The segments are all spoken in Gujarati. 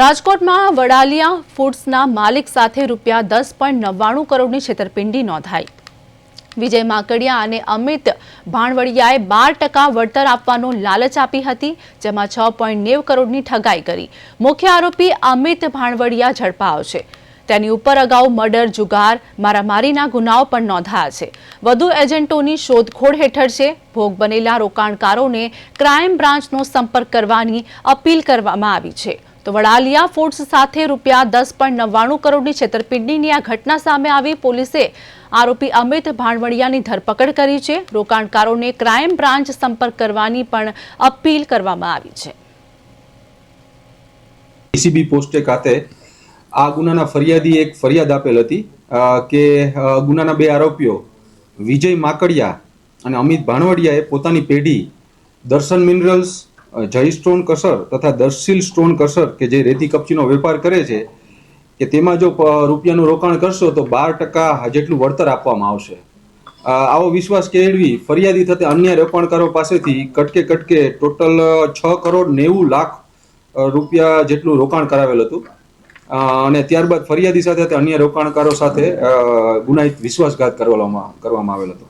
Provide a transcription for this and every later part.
રાજકોટમાં વડાલિયા ફૂડ્સના માલિક સાથે રૂપિયા દસ પોઈન્ટ નવ્વાણું કરોડની છેતરપિંડી નોંધાઈ. વિજય માકડિયા અને અમિત ભાણવડિયાએ બાર ટકા વળતર આપવાનો લાલચ આપી હતી, જેમાં છ પોઈન્ટ નેવ કરોડની ઠગાઈ કરી. મુખ્ય આરોપી અમિત ભાણવડિયા ઝડપાયો છે. તેની ઉપર અગાઉ મર્ડર, જુગાર, મારામારીના ગુનાઓ પણ નોંધાયા છે. વધુ એજન્ટોની શોધખોળ હેઠળ છે. ભોગ બનેલા રોકાણકારોને ક્રાઇમ બ્રાન્ચનો સંપર્ક કરવાની અપીલ કરવામાં આવી છે. તો વડાલિયા ફૂડ્સ સાથે રૂપિયા દસ પોઈન્ટ નવ્વાણું કરોડની છેતરપિંડીની આ ઘટના સામે આવી પોલીસે આરોપી અમિત ભાણવડિયાની ધરપકડ કરી છે. રોકાણકારોને ક્રાઇમ બ્રાન્ચ સંપર્ક કરવાની પણ અપીલ કરવામાં આવી છે. ડીસીબી પોસ્ટે ખાતે આ ગુનાના ફરિયાદી એક ફરિયાદ આપેલ હતી કે ગુનાના બે આરોપીઓ વિજય માકડિયા અને અમિત ભાણવડિયાએ પોતાની પેઢી દર્શન મિનરલ્સ જય સ્ટોન કસર તથા દર્શીલ સ્ટોન કસર કે જે રેતી કપચીનો વેપાર કરે છે, કે તેમાં જો રૂપિયાનું રોકાણ કરશો તો બાર ટકા જેટલું વળતર આપવામાં આવશે. આવો વિશ્વાસ કેળવી ફરિયાદી થતે અન્ય રોકાણકારો પાસેથી કટકે કટકે ટોટલ છ કરોડ નેવું લાખ રૂપિયા જેટલું રોકાણ કરાવેલ હતું. અને ત્યારબાદ ફરિયાદી સાથે અન્ય રોકાણકારો સાથે ગુનાહિત વિશ્વાસઘાત કરવામાં કરવામાં આવેલ હતો.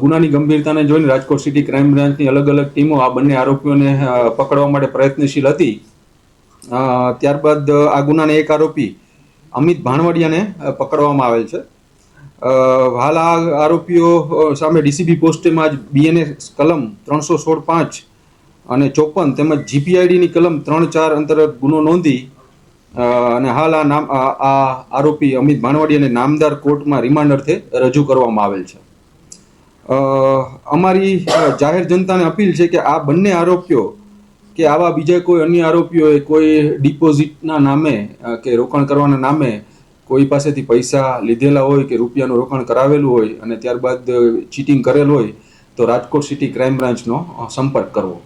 ગુનાની ગંભીરતાને જોઈને રાજકોટ સિટી ક્રાઇમ બ્રાન્ચની અલગ અલગ ટીમો આ બંને આરોપીઓને પકડવા માટે પ્રયત્નશીલ હતી. ત્યારબાદ આ ગુનાના એક આરોપી અમિત ભાણવડિયાને પકડવામાં આવેલ છે. હાલ આ આરોપીઓ સામે ડીસીબી પોસ્ટેમાં જ બીએનએસ કલમ ત્રણસો સોળ પાંચ અને ચોપન તેમજ જીપીઆઈડીની કલમ ત્રણ ચાર અંતર્ગત ગુનો નોંધી અને હાલ આ નામ, આ આરોપી અમિત ભાણવડિયાને નામદાર કોર્ટમાં રિમાન્ડ અર્થે રજૂ કરવામાં આવેલ છે. અમારી જાહેર જનતાને અપીલ છે કે આ બંને આરોપીઓ, કે આવા બીજા કોઈ અન્ય આરોપીઓએ કોઈ ડિપોઝિટના નામે કે રોકાણ કરવાના નામે કોઈ પાસેથી પૈસા લીધેલા હોય કે રૂપિયાનું રોકાણ કરાવેલું હોય અને ત્યારબાદ ચીટિંગ કરેલ હોય, તો રાજકોટ સિટી ક્રાઇમ બ્રાન્ચનો સંપર્ક કરવો.